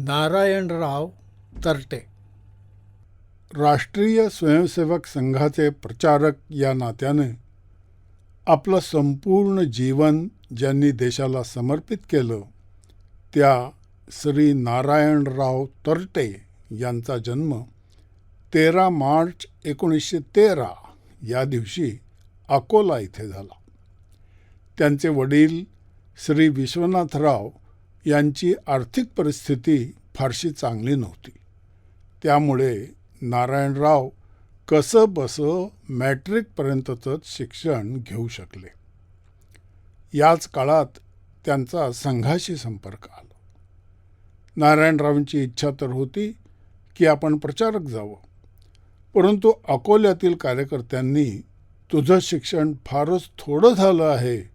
नारायणराव तरटे. राष्ट्रीय स्वयंसेवक संघाचे प्रचारक या नात्याने आपलं संपूर्ण जीवन ज्यांनी देशाला समर्पित केलं त्या श्री नारायणराव तरटे यांचा जन्म तेरा मार्च एकोणीसशे तेरा या दिवशी अकोला इथे झाला. त्यांचे वडील श्री विश्वनाथराव यांची आर्थिक परिस्थिती फारशी चांगली नव्हती. त्यामुळे नारायणराव कसं बसं मॅट्रिकपर्यंतचंच शिक्षण घेऊ शकले. याच काळात त्यांचा संघाशी संपर्क आला. नारायणरावांची इच्छा तर होती की आपण प्रचारक जावं. परंतु अकोल्यातील कार्यकर्त्यांनी तुझं शिक्षण फारच थोडं झालं आहे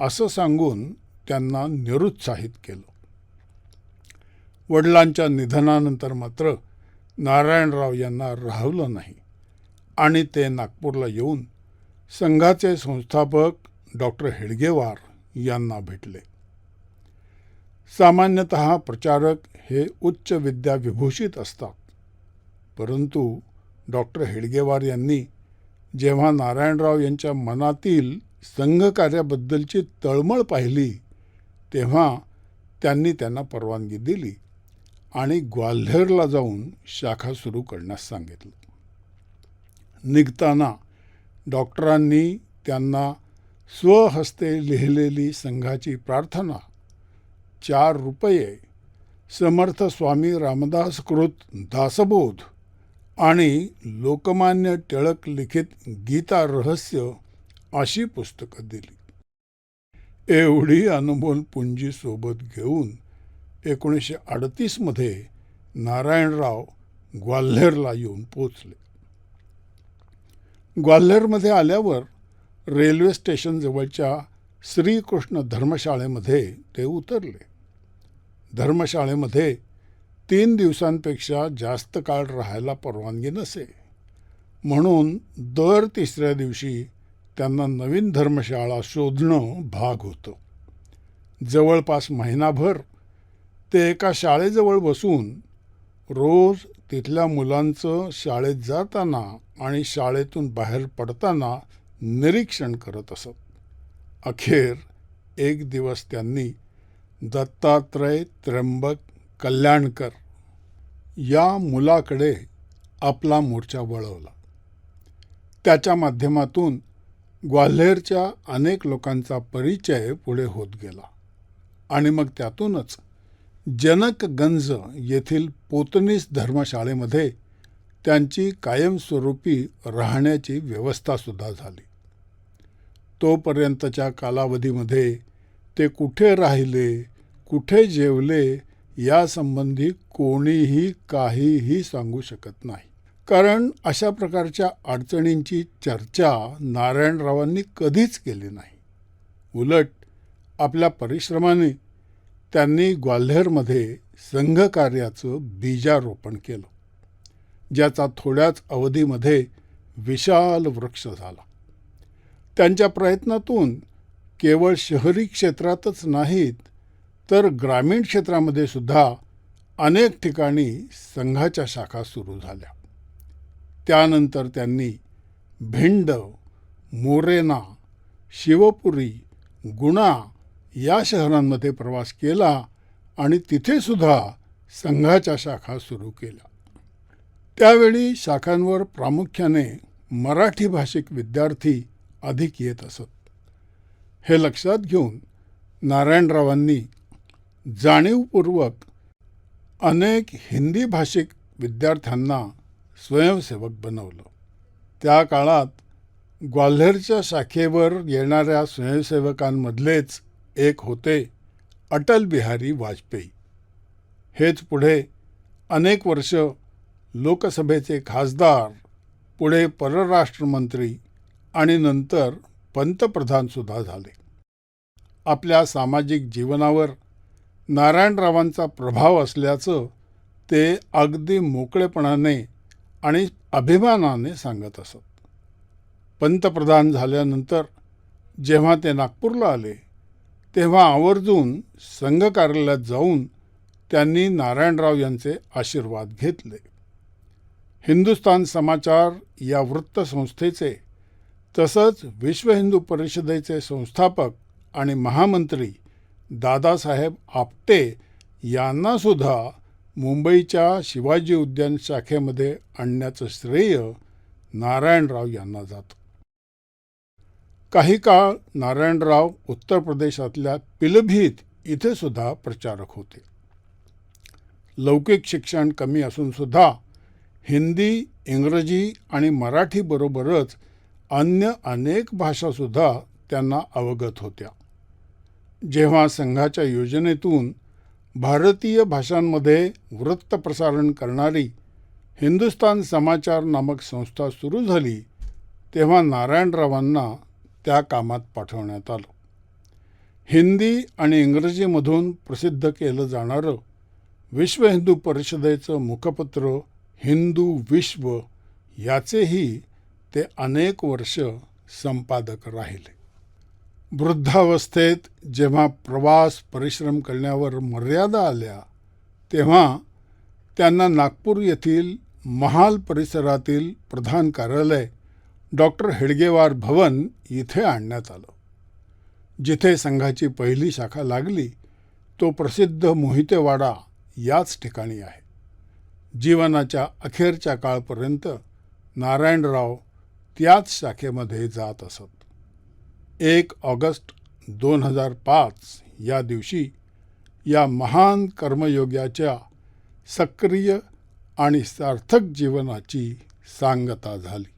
असं सांगून त्यांना निरुत्साहित केलं. वडिलांच्या निधनानंतर मात्र नारायणराव यांना राहवलं नाही. आणि ते नागपूरला येऊन संघाचे संस्थापक डॉक्टर हेडगेवार यांना भेटले. सामान्यतः प्रचारक हे उच्च विद्या विभूषित असतात. परंतु डॉक्टर हेडगेवार यांनी जेव्हा नारायणराव यांच्या मनातील संघकार्याबद्दलची तळमळ पाहिली तेव्हा त्यांनी त्यांना परवानगी दिली. आणि ग्वाल्हेरला जाऊन शाखा सुरू करण्यास सांगितलं. निघताना डॉक्टरांनी त्यांना स्वहस्ते लिहिलेली संघाची प्रार्थना चार रुपये समर्थ स्वामी रामदासकृत दासबोध आणि लोकमान्य टिळक लिखित गीता रहस्य अशी पुस्तकं दिली. एवढी अनमोल पुंजी सोबत घेऊन एकोणीसशे अडतीसमध्ये नारायणराव ग्वाल्हेरला येऊन पोचले ग्वाल्हेरमध्ये आल्यावर रेल्वे स्टेशनजवळच्या श्रीकृष्ण धर्मशाळेमध्ये ते उतरले. धर्मशाळेमध्ये तीन दिवसांपेक्षा जास्त काळ राहायला परवानगी नसे. म्हणून दर तिसऱ्या दिवशी त्यांना नवीन धर्मशाळा शोधणं भाग होतं. जवळपास महिनाभर ते एका शाळेजवळ बसून रोज तिथल्या मुलांचं शाळेत जाताना आणि शाळेतून बाहेर पडताना निरीक्षण करत असत. अखेर एक दिवस त्यांनी दत्तात्रय त्र्यंबक कल्याणकर या मुलाकडे आपला मोर्चा वळवला. त्याच्या माध्यमातून ग्वाल्हेरच्या अनेक लोकांचा परिचय पुढे होत गेला आणि मग त्यातूनच जनकगंज येथील पोतनीस धर्मशाळेमध्ये त्यांची कायमस्वरूपी राहण्याची व्यवस्थासुद्धा झाली. तोपर्यंतच्या कालावधीमध्ये ते कुठे राहिले कुठे जेवले यासंबंधी कोणीही काहीही सांगू शकत नाही. कारण अशा प्रकारच्या अडचणींची चर्चा नारायणरावांनी कधीच केली नाही. उलट आपल्या परिश्रमाने त्यांनी ग्वाल्हेरमध्ये संघकार्याचं बीजारोपण केलं ज्याचा थोड्याच अवधीमध्ये विशाल वृक्ष झाला. त्यांच्या प्रयत्नातून केवळ शहरी क्षेत्रातच नाहीत तर ग्रामीण क्षेत्रामध्ये सुद्धा अनेक ठिकाणी संघाच्या शाखा सुरू झाल्या. त्यानंतर त्यांनी भिंड मोरेना शिवपुरी गुणा या शहरांमध्ये प्रवास केला आणि तिथे सुद्धा संघाच्या शाखा सुरू केल्या. त्यावेळी शाखांवर प्रामुख्याने मराठी भाषिक विद्यार्थी अधिक येत असत. हे लक्षात घेऊन नारायणरावांनी जाणीवपूर्वक अनेक हिंदी भाषिक विद्यार्थ्यांना स्वयंसेवक बनवलं. त्या काळात ग्वाल्हेरच्या शाखेवर येणाऱ्या स्वयंसेवकांमधलेच एक होते अटल बिहारी वाजपेयी. हेच पुढे अनेक वर्ष लोकसभेचे खासदार पुढे परराष्ट्रमंत्री आणि नंतर पंतप्रधानसुद्धा झाले. आपल्या सामाजिक जीवनावर नारायणरावांचा प्रभाव असल्याचं ते अगदी मोकळेपणाने आणि अभिमानाने सांगत असत. पंतप्रधान झाल्यानंतर जेव्हा ते नागपूरला आले तेव्हा आवर्जून संघ कार्यालयात जाऊन त्यांनी नारायणराव यांचे आशीर्वाद घेतले. हिंदुस्तान समाचार या वृत्तसंस्थेचे तसंच विश्व हिंदू परिषदेचे संस्थापक आणि महामंत्री दादासाहेब आपटे यांनासुद्धा मुंबईच्या शिवाजी उद्यान शाखेमध्ये आणण्याचं श्रेय नारायणराव यांना जातं. काही काळ नारायणराव उत्तर प्रदेशातल्या पिलभीत इथे सुद्धा प्रचारक होते. लौकिक शिक्षण कमी असून सुद्धा हिंदी इंग्रजी आणि मराठीबरोबरच अन्य अनेक भाषासुद्धा त्यांना अवगत होत्या. जेव्हा संघाच्या योजनेतून भारतीय भाषांमध्ये वृत्तप्रसारण करणारी हिंदुस्तान समाचार नामक संस्था सुरू झाली तेव्हा नारायणरावांना त्या कामात पाठवण्यात आलं. हिंदी आणि इंग्रजीमधून प्रसिद्ध केलं जाणारं विश्व हिंदू परिषदेचं मुखपत्र हिंदू विश्व याचेही ते अनेक वर्ष संपादक राहिले. वृद्धावस्थेत जेव्हा प्रवास परिश्रम करण्यावर मर्यादा आल्या तेव्हा त्यांना नागपूर येथील महाल परिसरातील प्रधान कार्यालय डॉक्टर हेडगेवार भवन इथे आणण्यात आलं. जिथे संघाची पहिली शाखा लागली तो प्रसिद्ध मोहितेवाडा याच ठिकाणी आहे. जीवनाच्या अखेरच्या काळपर्यंत नारायणराव त्याच शाखेमध्ये जात असत. एक ऑगस्ट दोन हजार पाच या दिवशी या महान कर्मयोग्याच्या सक्रिय आणि सार्थक जीवनाची सांगता झाली.